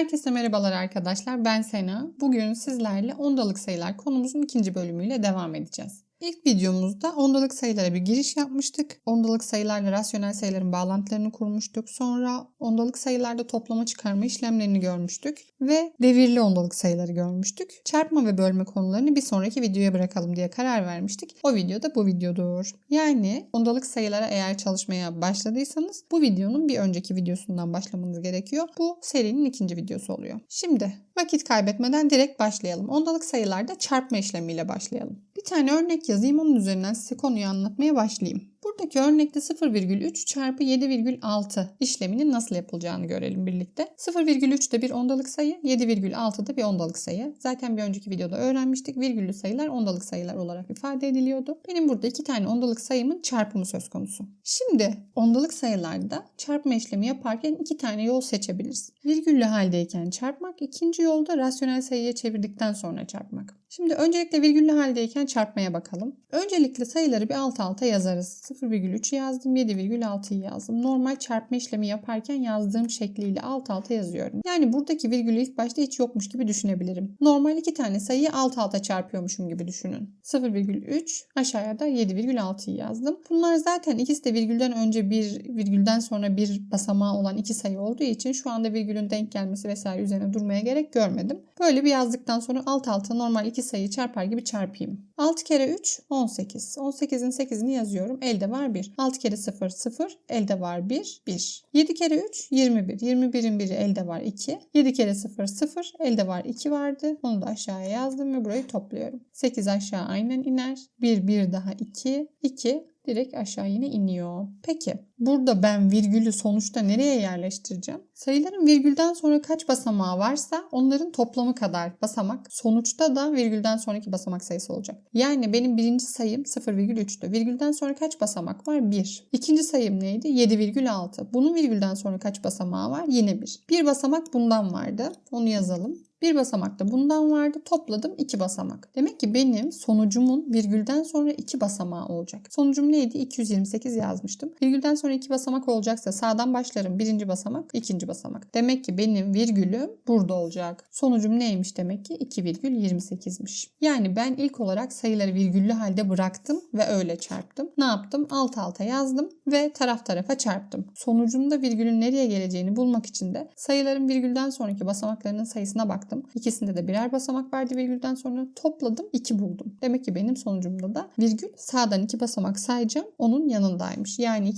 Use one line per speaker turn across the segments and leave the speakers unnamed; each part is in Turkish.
Herkese merhabalar arkadaşlar. Ben Sena. Bugün sizlerle ondalık sayılar konumuzun ikinci bölümüyle devam edeceğiz. İlk videomuzda ondalık sayılara bir giriş yapmıştık. Ondalık sayılarla rasyonel sayıların bağlantılarını kurmuştuk. Sonra ondalık sayılarda toplama çıkarma işlemlerini görmüştük. Ve devirli ondalık sayıları görmüştük. Çarpma ve bölme konularını bir sonraki videoya bırakalım diye karar vermiştik. O video da bu videodur. Yani ondalık sayılara eğer çalışmaya başladıysanız bu videonun bir önceki videosundan başlamanız gerekiyor. Bu serinin ikinci videosu oluyor. Şimdi vakit kaybetmeden direkt başlayalım. Ondalık sayılarda çarpma işlemiyle başlayalım. Bir tane örnek yazayım onun üzerinden size konuyu anlatmaya başlayayım. Buradaki örnekte 0,3 çarpı 7,6 işleminin nasıl yapılacağını görelim birlikte. 0,3 de bir ondalık sayı, 7,6 da bir ondalık sayı. Zaten bir önceki videoda öğrenmiştik. Virgüllü sayılar ondalık sayılar olarak ifade ediliyordu. Benim burada iki tane ondalık sayımın çarpımı söz konusu. Şimdi ondalık sayılarda çarpma işlemi yaparken iki tane yol seçebiliriz. Virgüllü haldeyken çarpmak, ikinci yolda rasyonel sayıya çevirdikten sonra çarpmak. Şimdi öncelikle virgüllü haldeyken çarpmaya bakalım. Öncelikle sayıları bir alt alta yazarız. 0,3 yazdım, 7,6'yı yazdım. Normal çarpma işlemi yaparken yazdığım şekliyle alt alta yazıyorum. Yani buradaki virgülü ilk başta hiç yokmuş gibi düşünebilirim. Normal iki tane sayıyı alt alta çarpıyormuşum gibi düşünün. 0,3 aşağıya da 7,6'yı yazdım. Bunlar zaten ikisi de virgülden önce bir, virgülden sonra bir basamağı olan iki sayı olduğu için şu anda virgülün denk gelmesi vesaire üzerine durmaya gerek görmedim. Böyle bir yazdıktan sonra alt alta normal iki sayıyı çarpar gibi çarpayım. 6 kere 3 18. 18'in 8'ini yazıyorum. Elde var 1. 6 kere 0 0. Elde var 1 1. 7 kere 3 21. 21'in biri elde var 2. 7 kere 0 0. Elde var 2 vardı. Onu da aşağıya yazdım ve burayı topluyorum. 8 aşağı aynen iner. 1 1 daha 2. 2 direkt aşağı yine iniyor. Peki burada ben virgülü sonuçta nereye yerleştireceğim? Sayıların virgülden sonra kaç basamağı varsa onların toplamı kadar basamak sonuçta da virgülden sonraki basamak sayısı olacak. Yani benim birinci sayım 0,3'tü. Virgülden sonra kaç basamak var? 1. İkinci sayım neydi? 7,6. Bunun virgülden sonra kaç basamağı var? Yine 1. Bir basamak bundan vardı. Onu yazalım. Bir basamak da bundan vardı. Topladım iki basamak. Demek ki benim sonucumun virgülden sonra iki basamağı olacak. Sonucum neydi? 228 yazmıştım. Virgülden sonra iki basamak olacaksa sağdan başlarım. Birinci basamak, ikinci basamak. Demek ki benim virgülüm burada olacak. Sonucum neymiş demek ki? 2,28'miş. Yani ben ilk olarak sayıları virgüllü halde bıraktım ve öyle çarptım. Ne yaptım? Alt alta yazdım ve taraf tarafa çarptım. Sonucunda virgülün nereye geleceğini bulmak için de sayıların virgülden sonraki basamaklarının sayısına baktım. İkisinde de birer basamak verdi virgülden sonra topladım 2 buldum. Demek ki benim sonucumda da virgül sağdan 2 basamak sayacağım onun yanındaymış. Yani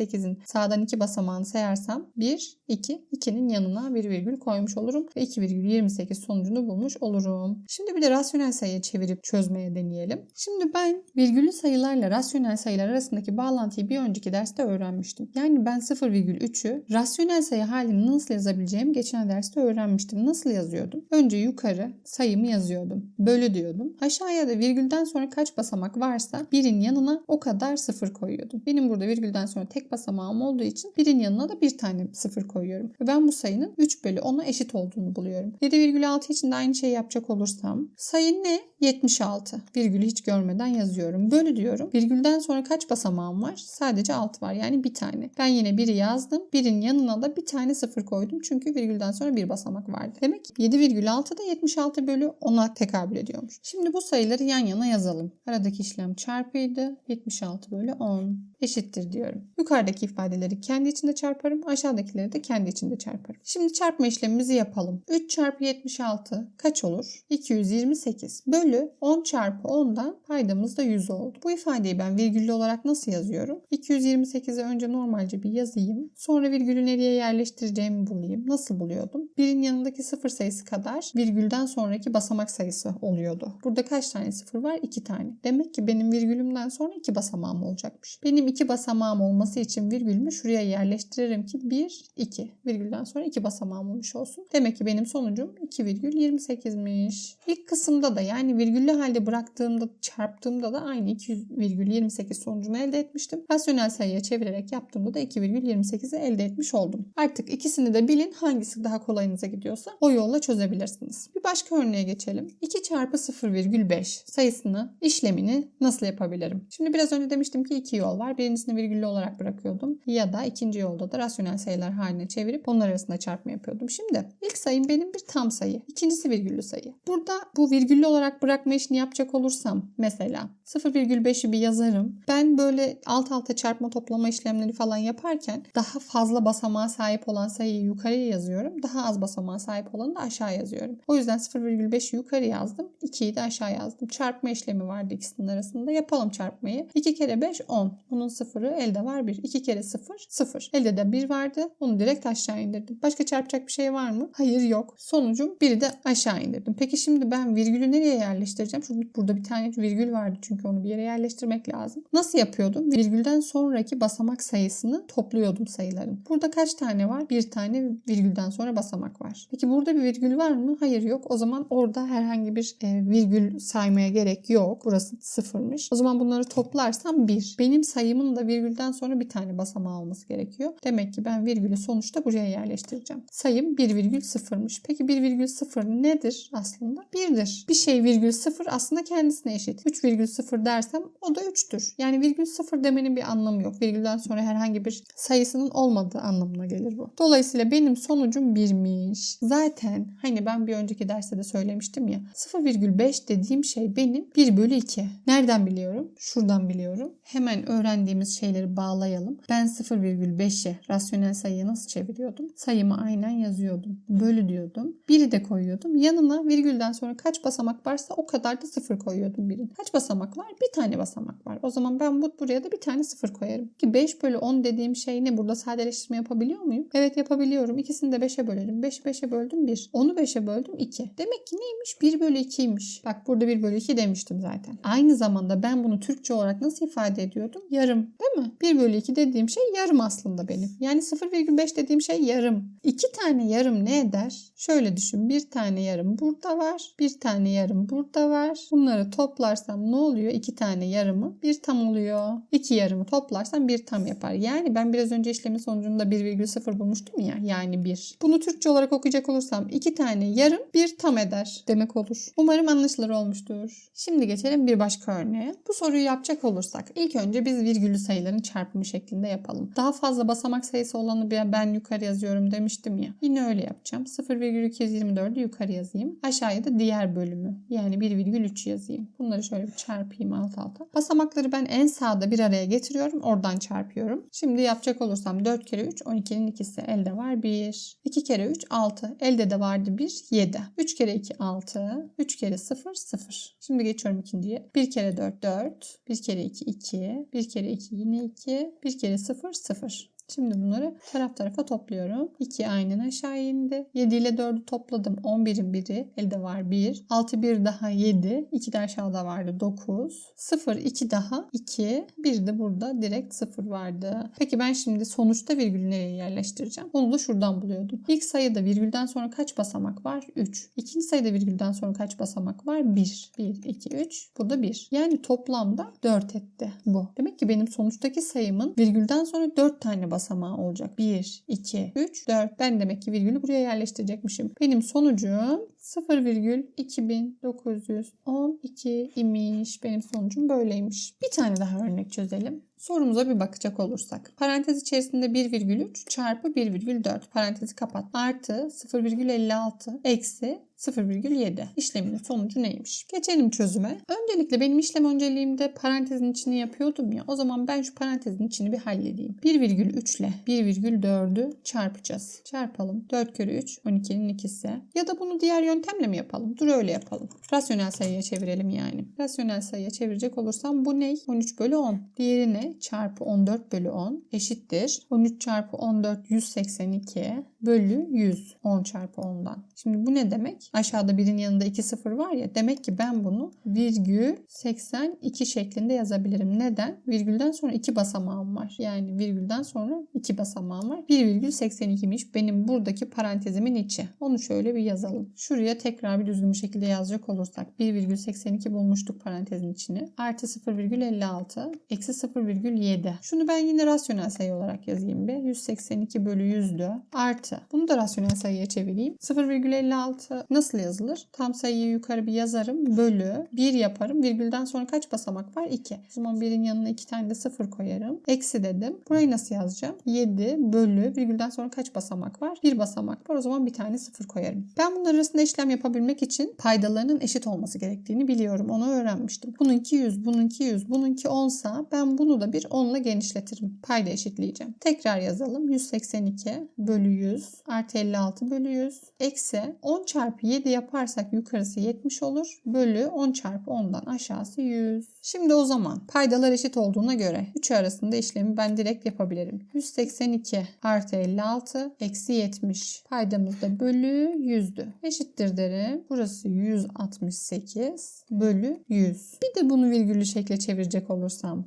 228'in sağdan 2 basamağını sayarsam 1, 2, 2'nin yanına bir virgül koymuş olurum ve 2,28 sonucunu bulmuş olurum. Şimdi bir de rasyonel sayıya çevirip çözmeye deneyelim. Şimdi ben virgüllü sayılarla rasyonel sayılar arasındaki bağlantıyı bir önceki derste öğrenmiştim. Yani ben 0,3'ü rasyonel sayı halini nasıl yazabileceğimi geçen derste öğrenmiştim. Nasıl yazıyordum? Önce yukarı sayımı yazıyordum. Bölü diyordum. Aşağıya da virgülden sonra kaç basamak varsa birin yanına o kadar sıfır koyuyordum. Benim burada virgülden sonra tek basamağım olduğu için birin yanına da bir tane sıfır koyuyorum. Ve ben bu sayının 3 bölü 10'a eşit olduğunu buluyorum. 7,6 için de aynı şeyi yapacak olursam sayı ne? 76. Virgülü hiç görmeden yazıyorum. Bölü diyorum. Virgülden sonra kaç basamağım var? Sadece 6 var. Yani bir tane. Ben yine biri yazdım. Birin yanına da bir tane sıfır koydum. Çünkü virgülden sonra bir basamak vardı. Demek ki 7,6 da 76 bölü 10'a tekabül ediyormuş. Şimdi bu sayıları yan yana yazalım. Aradaki işlem çarpıydı. 76 bölü 10 eşittir diyorum. Yukarıdaki ifadeleri kendi içinde çarparım. Aşağıdakileri de kendi içinde çarparım. Şimdi çarpma işlemimizi yapalım. 3 çarpı 76 kaç olur? 228 bölü 10 çarpı 10'dan paydamız da 100 oldu. Bu ifadeyi ben virgüllü olarak nasıl yazıyorum? 228'i önce normalce bir yazayım. Sonra virgülü nereye yerleştireceğimi bulayım. Nasıl buluyordum? Birin yanındaki sıfır sayısı kadar virgülden sonraki basamak sayısı oluyordu. Burada kaç tane sıfır var? 2 tane. Demek ki benim virgülümden sonra 2 basamağım olacakmış. Benim 2 basamağım olması için virgülümü şuraya yerleştiririm ki 1, 2. Virgülden sonra 2 basamağım olmuş olsun. Demek ki benim sonucum 2,28'miş. İlk kısımda da yani virgüllü halde bıraktığımda çarptığımda da aynı 2,28 sonucunu elde etmiştim. Rasyonel sayıya çevirerek yaptığımda da 2,28'i elde etmiş oldum. Artık ikisini de bilin hangisi daha kolay kolayınıza gidiyorsa o yolla çözebilirsiniz. Bir başka örneğe geçelim. 2 çarpı 0,5 sayısını işlemini nasıl yapabilirim? Şimdi biraz önce demiştim ki iki yol var. Birincisini virgüllü olarak bırakıyordum. Ya da ikinci yolda da rasyonel sayılar haline çevirip onlar arasında çarpma yapıyordum. Şimdi ilk sayım benim bir tam sayı. İkincisi virgüllü sayı. Burada bu virgüllü olarak bırakma işini yapacak olursam mesela 0,5'i bir yazarım. Ben böyle alt alta çarpma toplama işlemleri falan yaparken daha fazla basamağa sahip olan sayıyı yukarıya yazıyorum. Daha az basamağa sahip olanı da aşağı yazıyorum. O yüzden 0,5'i yukarı yazdım. 2'yi de aşağı yazdım. Çarpma işlemi vardı ikisinin arasında. Yapalım çarpmayı. 2 kere 5 10. Bunun sıfırı elde var 1. 2 kere 0 0. Elde de 1 vardı. Onu direkt aşağı indirdim. Başka çarpacak bir şey var mı? Hayır yok. Sonucum 1'i de aşağı indirdim. Peki şimdi ben virgülü nereye yerleştireceğim? Şurada burada bir tane virgül vardı çünkü onu bir yere yerleştirmek lazım. Nasıl yapıyordum? Virgülden sonraki basamak sayısını topluyordum sayıların. Burada kaç tane var? Bir tane virgülden sonra basamak var. Peki burada bir virgül var mı? Hayır yok. O zaman orada herhangi bir e, virgül saymaya gerek yok. Burası sıfırmış. O zaman bunları toplarsam 1. Benim sayımın da virgülden sonra bir tane basamağı olması gerekiyor. Demek ki ben virgülü sonuçta buraya yerleştireceğim. Sayım 1,0'mış. Peki 1,0 nedir aslında? 1'dir. Bir şey virgül 0 aslında kendisine eşit. 3,0 dersem o da 3'tür. Yani virgül 0 demenin bir anlamı yok. Virgülden sonra herhangi bir sayısının olmadığı anlamına gelir bu. Dolayısıyla benim sonucum 1'miş. Zaten hani ben bir önceki derste de söylemiştim ya 0,5 dediğim şey benim 1 bölü 2. Nereden biliyorum? Şuradan biliyorum. Hemen öğrendiğimiz şeyleri bağlayalım. Ben 0,5'e rasyonel sayıyı nasıl çeviriyordum? Sayımı aynen yazıyordum. Bölü diyordum. 1'i de koyuyordum. Yanına virgülden sonra kaç basamak varsa o kadar da sıfır koyuyordum birin. Kaç basamak var? Bir tane basamak var. O zaman ben bu buraya da bir tane sıfır koyarım. Ki 5 bölü 10 dediğim şey ne? Burada sadeleştirme yapabiliyor muyum? Evet yapabiliyorum. İkisini de 5'e bölerim. 5'i 5'e böldüm 1. 10'u 5'e böldüm 2. Demek ki neymiş? 1 bölü 2'ymiş. Bak burada 1 bölü 2 demiştim zaten. Aynı zamanda ben bunu Türkçe olarak nasıl ifade ediyordum? Yarım. Değil mi? 1 bölü 2 dediğim şey yarım aslında benim. Yani 0,5 dediğim şey yarım. 2 tane yarım ne eder? Şöyle düşün. Bir tane yarım burada var. Bir tane yarım burada var. Bunları toplarsam ne oluyor? 2 tane yarımı bir tam oluyor. 2 yarımı toplarsam bir tam yapar. Yani ben biraz önce işlemin sonucunda 1,0 bulmuştum ya. Yani 1. Bunu Türkçe olarak okuyacak olursam 2 tane yarım bir tam eder demek olur. Umarım anlaşılır olmuştur. Şimdi geçelim bir başka örneğe. Bu soruyu yapacak olursak ilk önce biz virgüllü sayıların çarpımı şeklinde yapalım. Daha fazla basamak sayısı olanı ben yukarı yazıyorum demiştim ya. Yine öyle yapacağım. 0,224'ü yukarı yazayım. Aşağıya da diğer bölümü yani 1,3 yazayım. Bunları şöyle bir çarpayım alt alta. Basamakları ben en sağda bir araya getiriyorum. Oradan çarpıyorum. Şimdi yapacak olursam 4 kere 3 12'nin ikisi elde var 1. 2 kere 3 6. Elde de vardı 1 7. 3 kere 2 6. 3 kere 0 0. Şimdi geçiyorum ikinciye. 1 kere 4 4. 1 kere 2 2. 1 kere 2 yine 2. 1 kere 0 0. Şimdi bunları taraf tarafa topluyorum. 2 aynen aşağı indi. 7 ile 4'ü topladım. 11'in biri. Elde var 1. 6 bir daha 7. 2 de aşağıda vardı 9. 0 2 daha 2. 1 de burada direkt 0 vardı. Peki ben şimdi sonuçta virgülü nereye yerleştireceğim? Onu da şuradan buluyordum. İlk sayıda virgülden sonra kaç basamak var? 3. İkinci sayıda virgülden sonra kaç basamak var? 1. 1, 2, 3. Bu da 1. Yani toplamda 4 etti bu. Demek ki benim sonuçtaki sayımın virgülden sonra 4 tane basamağı olacak. 1, 2, 3, 4. Ben demek ki virgülü buraya yerleştirecekmişim. Benim sonucum 0,2912 imiş. Benim sonucum böyleymiş. Bir tane daha örnek çözelim. Sorumuza bir bakacak olursak. Parantez içerisinde 1,3 çarpı 1,4 parantezi kapat. Artı 0,56 eksi 0,7. İşleminin sonucu neymiş? Geçelim çözüme. Öncelikle benim işlem önceliğimde parantezin içini yapıyordum ya. O zaman ben şu parantezin içini bir halledeyim. 1,3 ile 1,4'ü çarpacağız. Çarpalım. 4 kere 3 12'nin ikisi. Ya da bunu diğer yöntemle mi yapalım? Dur öyle yapalım. Rasyonel sayıya çevirelim yani. Rasyonel sayıya çevirecek olursam bu ne? 13 bölü 10. Diğeri ne? Çarpı 14 bölü 10 eşittir. 13 çarpı 14 182 bölü 100. 10 çarpı 10'dan. Şimdi bu ne demek? Aşağıda birin yanında 2 sıfır var ya. Demek ki ben bunu virgül 82 şeklinde yazabilirim. Neden? Virgülden sonra 2 basamağım var. Yani virgülden sonra 2 basamağım var. 1,82'miş benim buradaki parantezimin içi. Onu şöyle bir yazalım. Şuraya tekrar bir düzgün bir şekilde yazacak olursak 1,82 bulmuştuk parantezin içini. Artı 0,56 eksi 0,7 0,7. Şunu ben yine rasyonel sayı olarak yazayım bir. 182 bölü 100'dü. Artı. Bunu da rasyonel sayıya çevireyim. 0,56 nasıl yazılır? Tam sayıyı yukarı bir yazarım. Bölü 1 yaparım. Virgülden sonra kaç basamak var? 2. O zaman birin yanına 2 tane de 0 koyarım. Eksi dedim. Burayı nasıl yazacağım? 7 bölü virgülden sonra kaç basamak var? 1 basamak var. O zaman bir tane 0 koyarım. Ben bunlar arasında işlem yapabilmek için paydalarının eşit olması gerektiğini biliyorum. Onu öğrenmiştim. Bununki 100, bununki 100, bununki 10 sa ben bunu da bir 10 ile genişletirim. Payda eşitleyeceğim. Tekrar yazalım. 182 bölü 100 artı 56 bölü 100 eksi 10 çarpı 7 yaparsak yukarısı 70 olur. Bölü 10 çarpı 10'dan aşağısı 100. Şimdi o zaman paydalar eşit olduğuna göre 3 arasında işlemi ben direkt yapabilirim. 182 artı 56 eksi 70. Paydamız da bölü 100'dü. Eşittir derim. Burası 168 bölü 100. Bir de bunu virgüllü şekle çevirecek olursam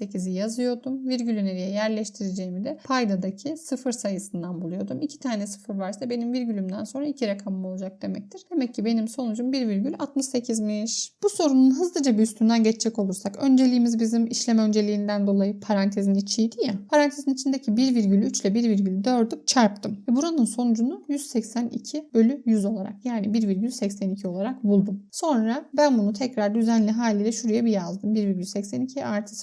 168'i yazıyordum. Virgülü nereye yerleştireceğimi de paydadaki sıfır sayısından buluyordum. 2 tane sıfır varsa benim virgülümden sonra 2 rakamım olacak demektir. Demek ki benim sonucum 1,68'miş. Bu sorunun hızlıca bir üstünden geçecek olursak önceliğimiz bizim işlem önceliğinden dolayı parantezin içiydi ya. Parantezin içindeki 1,3 ile 1,4'ü çarptım. Ve buranın sonucunu 182 bölü 100 olarak yani 1,82 olarak buldum. Sonra ben bunu tekrar düzenli haliyle şuraya bir yazdım. 1,82 artı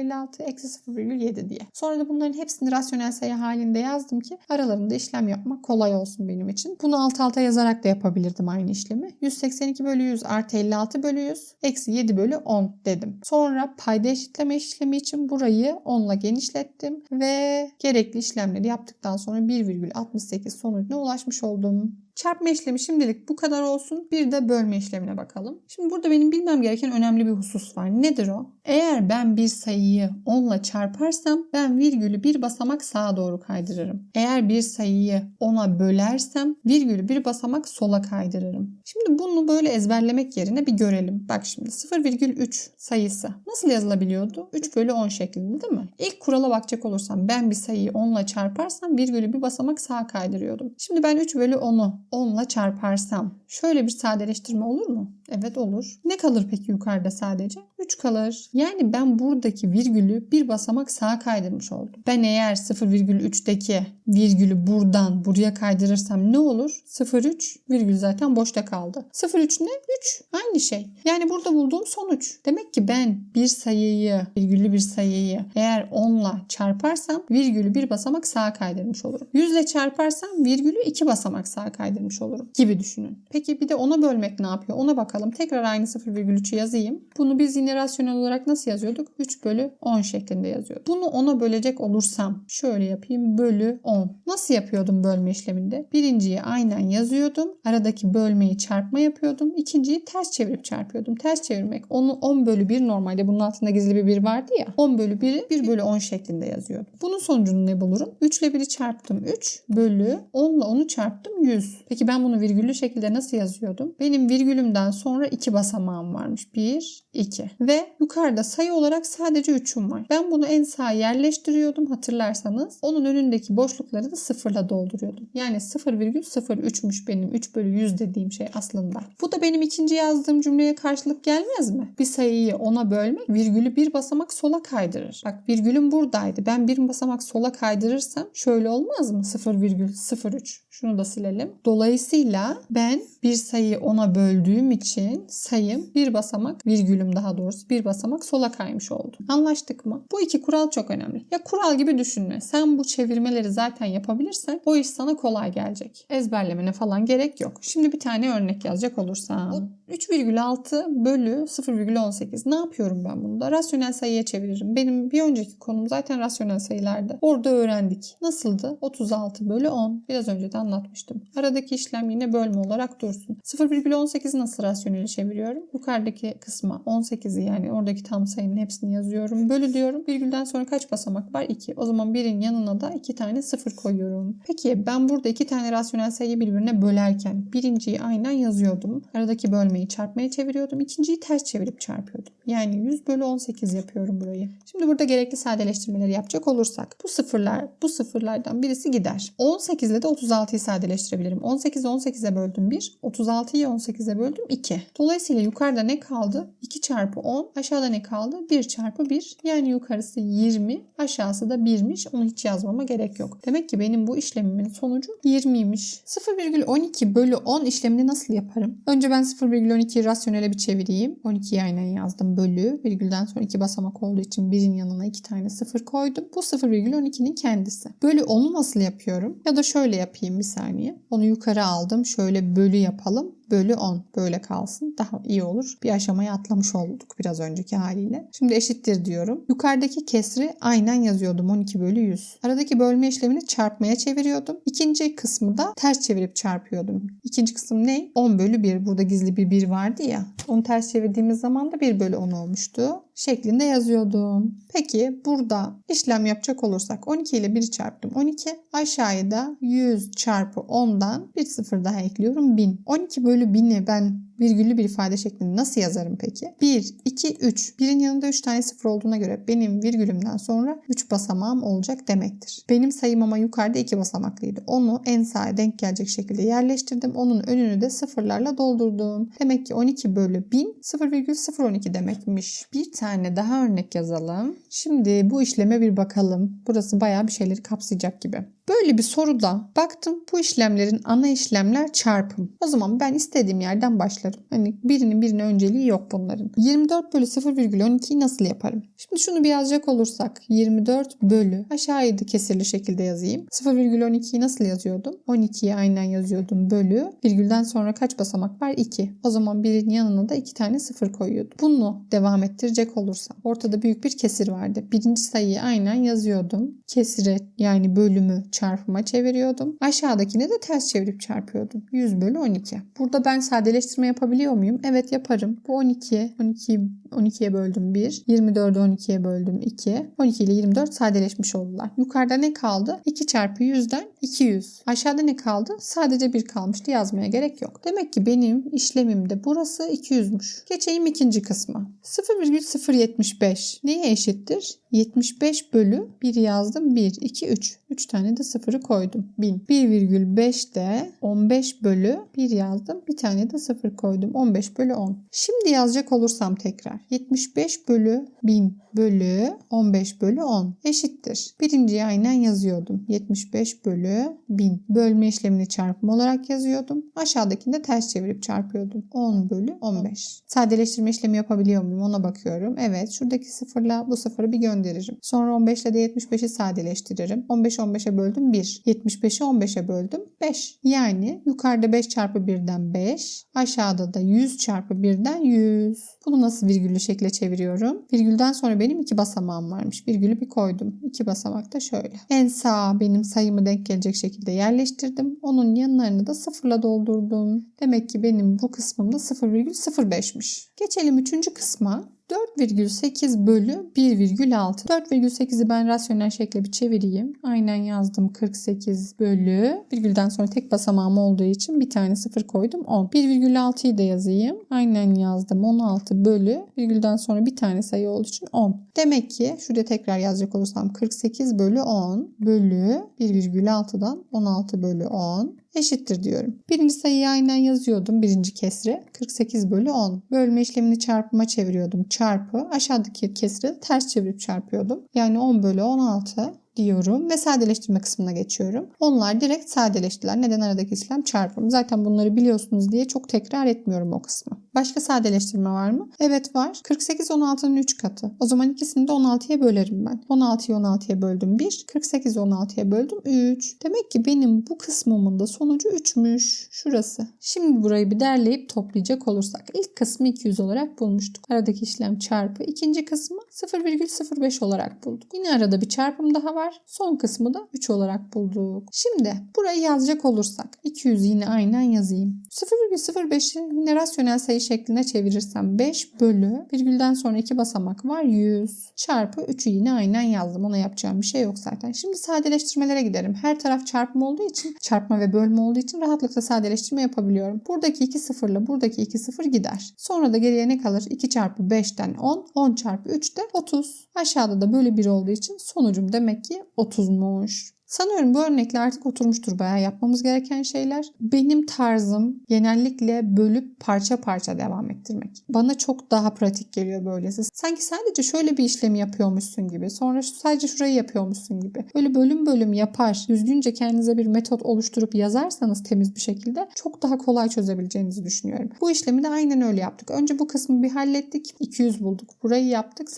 0,56 eksi 0,7 diye. Sonra da bunların hepsini rasyonel sayı halinde yazdım ki aralarında işlem yapmak kolay olsun benim için. Bunu alt alta yazarak da yapabilirdim aynı işlemi. 182 bölü 100 artı 56 bölü 100 eksi 7 bölü 10 dedim. Sonra payda eşitleme işlemi için burayı 10 ile genişlettim ve gerekli işlemleri yaptıktan sonra 1,68 sonucuna ulaşmış oldum. Çarpma işlemi şimdilik bu kadar olsun. Bir de bölme işlemine bakalım. Şimdi burada benim bilmem gereken önemli bir husus var. Nedir o? Eğer ben bir sayıyı 10 ile çarparsam ben virgülü bir basamak sağa doğru kaydırırım. Eğer bir sayıyı 10'a bölersem virgülü bir basamak sola kaydırırım. Şimdi bunu böyle ezberlemek yerine bir görelim. Bak şimdi 0,3 sayısı nasıl yazılabiliyordu? 3 bölü 10 şeklinde değil mi? İlk kurala bakacak olursam ben bir sayıyı 10 ile çarparsam virgülü bir basamak sağa kaydırıyordum. Şimdi ben 3 bölü 10'u 10 ile çarparsam şöyle bir sadeleştirme olur mu? Evet olur. Ne kalır peki yukarıda sadece? 3 kalır. Yani ben buradaki virgülü bir basamak sağa kaydırmış oldum. Ben eğer 0,3'teki virgülü buradan buraya kaydırırsam ne olur? 0,3 virgül zaten boşta kaldı. 0,3 ne? 3. Aynı şey. Yani burada bulduğum sonuç. Demek ki ben bir sayıyı, virgüllü bir sayıyı eğer 10 ile çarparsam virgülü bir basamak sağa kaydırmış olurum. 100 ile çarparsam virgülü iki basamak sağa kaydırmış olurum gibi düşünün. Peki bir de ona bölmek ne yapıyor? Ona bakalım. Tekrar aynı 0,3'ü yazayım. Bunu biz yine rasyonel olarak nasıl yazıyorduk? 3 bölü 10 şeklinde yazıyorduk. Bunu ona bölecek olursam şöyle yapayım. Bölü 10. Nasıl yapıyordum bölme işleminde? Birinciyi aynen yazıyordum. Aradaki bölmeyi çarpma yapıyordum. İkinciyi ters çevirip çarpıyordum. Ters çevirmek. Onu 10 bölü 1 normalde bunun altında gizli bir 1 vardı ya. 10 bölü 1'i 1 bölü 10 şeklinde yazıyordum. Bunun sonucunu ne bulurum? 3 ile 1'i çarptım 3 bölü 10 ile 10'u çarptım 100. Peki ben bunu virgüllü şekilde nasıl yazıyordum? Benim virgülümden sonra 2 basamağım varmış. 1, 2. Ve yukarıda sayı olarak sadece 3'üm var. Ben bunu en sağa yerleştiriyordum hatırlarsanız. Onun önündeki boşlukları da sıfırla dolduruyordum. Yani 0,03'müş benim 3 bölü 100 dediğim şey aslında. Bu da benim ikinci yazdığım cümleye karşılık gelmez mi? Bir sayıyı ona bölmek virgülü bir basamak sola kaydırır. Bak virgülüm buradaydı. Ben bir basamak sola kaydırırsam şöyle olmaz mı? 0,03. Şunu da silelim. Dolayısıyla ben bir sayıyı ona böldüğüm için sayım bir basamak virgülüm daha doğrusu bir basamak sola kaymış oldu. Anlaştık mı? Bu iki kural çok önemli. Ya kural gibi düşünme. Sen bu çevirmeleri zaten yapabilirsen o iş sana kolay gelecek. Ezberlemene falan gerek yok. Şimdi bir tane örnek yazacak olursam. 3,6 bölü 0,18. Ne yapıyorum ben bunda? Rasyonel sayıya çeviririm. Benim bir önceki konum zaten rasyonel sayılardı. Orada öğrendik. Nasıldı? 36 bölü 10. Biraz önce de anlatmıştım. Aradaki işlem yine bölme olarak dursun. 0,18 nasıl rasyoneli çeviriyorum? Yukarıdaki kısma 18'i yani oradaki tam sayının hepsini yazıyorum. Bölü diyorum. Virgülden sonra kaç basamak var? 2. O zaman birin yanına da 2 tane 0 koyuyorum. Peki ben burada 2 tane rasyonel sayıyı birbirine bölerken birinciyi aynen yazıyordum. Aradaki bölmeyi çarpmaya çeviriyordum. İkinciyi ters çevirip çarpıyordum. Yani 100 bölü 18 yapıyorum burayı. Şimdi burada gerekli sadeleştirmeleri yapacak olursak bu sıfırlar bu sıfırlardan birisi gider. 18 ile de 36'yı sadeleştirebilirim. 18'i 18'e böldüm 1. 36'yı 18'e böldüm 2. Dolayısıyla yukarıda ne kaldı? 2 çarpı 10. Aşağıda ne kaldı? 1 çarpı 1. Yani yukarısı 20. Aşağısı da 1'miş. Onu hiç yazmama gerek yok. Demek ki benim bu işlemimin sonucu 20'ymiş. 0,12 bölü 10 işlemini nasıl yaparım? Önce ben 0,12'yi rasyonele bir çevireyim. 12'yi aynen yazdım. Bölü. Virgülden sonra 2 basamak olduğu için birin yanına 2 tane 0 koydum. Bu 0,12'nin kendisi. Bölü 10'u nasıl yapıyorum? Ya da şöyle yapayım bir saniye. Onu yukarı aldım. Şöyle bölü yapalım bölü 10 böyle kalsın daha iyi olur. Bir aşamayı atlamış olduk biraz önceki haliyle. Şimdi eşittir diyorum. Yukarıdaki kesri aynen yazıyordum 12 bölü 100. Aradaki bölme işlemini çarpmaya çeviriyordum. İkinci kısmı da ters çevirip çarpıyordum. İkinci kısım ne? 10 bölü 1. Burada gizli bir 1 vardı ya. Onu ters çevirdiğimiz zaman da 1 bölü 10 olmuştu şeklinde yazıyordum. Peki burada işlem yapacak olursak 12 ile 1'i çarptım 12. Aşağıya da 100 çarpı 10'dan bir sıfır daha ekliyorum 1000. 12 bölü 1000'i ben virgüllü bir ifade şeklinde nasıl yazarım peki? 1, 2, 3. Birin yanında 3 tane sıfır olduğuna göre benim virgülümden sonra 3 basamağım olacak demektir. Benim sayım ama yukarıda 2 basamaklıydı. Onu en sağa denk gelecek şekilde yerleştirdim. Onun önünü de sıfırlarla doldurdum. Demek ki 12 bölü 1000 0,012 demekmiş. Bir tane daha örnek yazalım. Şimdi bu işleme bir bakalım. Burası bayağı bir şeyleri kapsayacak gibi. Böyle bir soruda baktım bu işlemlerin ana işlemler çarpım. O zaman ben istediğim yerden başlarım. Hani birinin birine önceliği yok bunların. 24 bölü 0,12'yi nasıl yaparım? Şimdi şunu bir yazacak olursak 24 bölü aşağıyı da kesirli şekilde yazayım. 0,12'yi nasıl yazıyordum? 12'yi aynen yazıyordum bölü. Virgülden sonra kaç basamak var? 2. O zaman birin yanına da 2 tane sıfır koyuyordum. Bunu devam ettirecek olursam ortada büyük bir kesir vardı. Birinci sayıyı aynen yazıyordum. Kesire yani bölümü çarpıma çeviriyordum. Aşağıdakini de ters çevirip çarpıyordum. 100 bölü 12. Burada ben sadeleştirme yapabiliyor muyum? Evet yaparım. Bu 12. 12 12'ye böldüm 1. 24'ü 12'ye böldüm 2. 12 ile 24 sadeleşmiş oldular. Yukarıda ne kaldı? 2 çarpı 100'den 200. Aşağıda ne kaldı? Sadece 1 kalmıştı. Yazmaya gerek yok. Demek ki benim işlemimde burası 200'müş. Geçeyim ikinci kısma. 0,075 neye eşittir? 75 bölü 1 yazdım 1, 2, 3. 3 tane de sıfırı koydum. 1000. 1,5 de 15 bölü 1 yazdım. Bir tane de sıfır koydum. 15 bölü 10. Şimdi yazacak olursam tekrar. 75 bölü 1000 bölü 15 bölü 10 eşittir. Birinciyi aynen yazıyordum. 75 bölü 1000. Bölme işlemini çarpım olarak yazıyordum. Aşağıdakini de ters çevirip çarpıyordum. 10 bölü 15. Sadeleştirme işlemi yapabiliyor muyum ona bakıyorum. Evet şuradaki sıfırla bu sıfırı bir gönderirim. Sonra 15 ile de 75'i sadeleştiririm. 15 15'e böldüm 1. 75'i 15'e böldüm 5. Yani yukarıda 5 çarpı 1'den 5. Aşağıda da 100 çarpı 1'den 100. Bunu nasıl virgüllü şekle çeviriyorum? Virgülden sonra benim iki basamağım varmış. Virgülü bir koydum. İki basamak da şöyle. En sağ benim sayımı denk gelecek şekilde yerleştirdim. Onun yanlarını da sıfırla doldurdum. Demek ki benim bu kısmım da 0,05'miş. Geçelim üçüncü kısma. 4,8 bölü 1,6. 4,8'i ben rasyonel şekle bir çevireyim. Aynen yazdım 48 bölü. Virgülden sonra tek basamağım olduğu için bir tane sıfır koydum 10. 1,6'yı da yazayım. Aynen yazdım 16 bölü. Virgülden sonra bir tane sayı olduğu için 10. Demek ki şuraya tekrar yazacak olursam 48 bölü 10 bölü 1,6'dan 16 bölü 10 eşittir diyorum. Birinci sayıyı aynen yazıyordum birinci kesre. 48 bölü 10. Bölme işlemini çarpıma çeviriyordum. Çarpı aşağıdaki kesri ters çevirip çarpıyordum. Yani 10 bölü 16 diyorum ve sadeleştirme kısmına geçiyorum. Onlar direkt sadeleştiler. Neden aradaki işlem çarpım? Zaten bunları biliyorsunuz diye çok tekrar etmiyorum o kısmı. Başka sadeleştirme var mı? Evet var. 48 16'nın 3 katı. O zaman ikisini de 16'ya bölerim ben. 16'yı 16'ya böldüm 1. 48'i 16'ya böldüm 3. Demek ki benim bu kısmımın da sonucu 3'müş. Şurası. Şimdi burayı bir derleyip toplayacak olursak. ilk kısmı 200 olarak bulmuştuk. Aradaki işlem çarpı. İkinci kısmı 0,05 olarak bulduk. Yine arada bir çarpım daha var. Son kısmı da 3 olarak bulduk. Şimdi burayı yazacak olursak 200 yine aynen yazayım. 0,05'i yine rasyonel sayı şekline çevirirsem 5 bölü virgülden sonra 2 basamak var 100 çarpı 3'ü yine aynen yazdım. Ona yapacağım bir şey yok zaten. Şimdi sadeleştirmelere giderim. Her taraf çarpma olduğu için çarpma ve bölme olduğu için rahatlıkla sadeleştirme yapabiliyorum. Buradaki 2 sıfırla buradaki 2 sıfır gider. Sonra da geriye ne kalır? 2 çarpı 5'ten 10. 10 çarpı 3 de 30. Aşağıda da böyle 1 olduğu için sonucum demek ki 30'muş. Sanıyorum bu örnekle artık oturmuştur bayağı yapmamız gereken şeyler. Benim tarzım genellikle bölüp parça parça devam ettirmek. Bana çok daha pratik geliyor böylesi. Sanki sadece şöyle bir işlemi yapıyormuşsun gibi. Sonra sadece şurayı yapıyormuşsun gibi. Böyle bölüm bölüm yapar. Düzgünce kendinize bir metot oluşturup yazarsanız temiz bir şekilde çok daha kolay çözebileceğinizi düşünüyorum. Bu işlemi de aynen öyle yaptık. Önce bu kısmı bir hallettik. 200 bulduk. Burayı yaptık.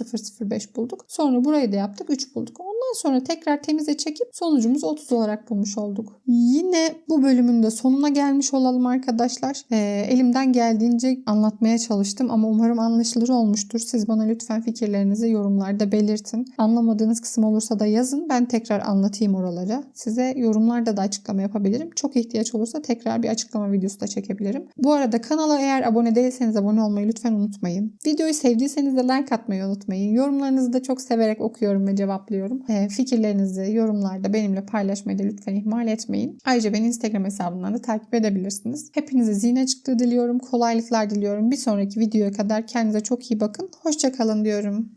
005 bulduk. Sonra burayı da yaptık. 3 bulduk. Ondan sonra tekrar temize çekip sonucumuzu 30 olarak bulmuş olduk. Yine bu bölümün de sonuna gelmiş olalım arkadaşlar. Ee, elimden geldiğince anlatmaya çalıştım ama umarım anlaşılır olmuştur. Siz bana lütfen fikirlerinizi yorumlarda belirtin. Anlamadığınız kısım olursa da yazın. Ben tekrar anlatayım oraları. Size yorumlarda da açıklama yapabilirim. Çok ihtiyaç olursa tekrar bir açıklama videosu da çekebilirim. Bu arada kanala eğer abone değilseniz abone olmayı lütfen unutmayın. Videoyu sevdiyseniz de like atmayı unutmayın. Yorumlarınızı da çok severek okuyorum ve cevaplıyorum. Ee, fikirlerinizi yorumlarda benimle paylaşmayı da lütfen ihmal etmeyin. Ayrıca beni Instagram hesabından da takip edebilirsiniz. Hepinize zihin açıklığı diliyorum. Kolaylıklar diliyorum. Bir sonraki videoya kadar kendinize çok iyi bakın. Hoşçakalın diyorum.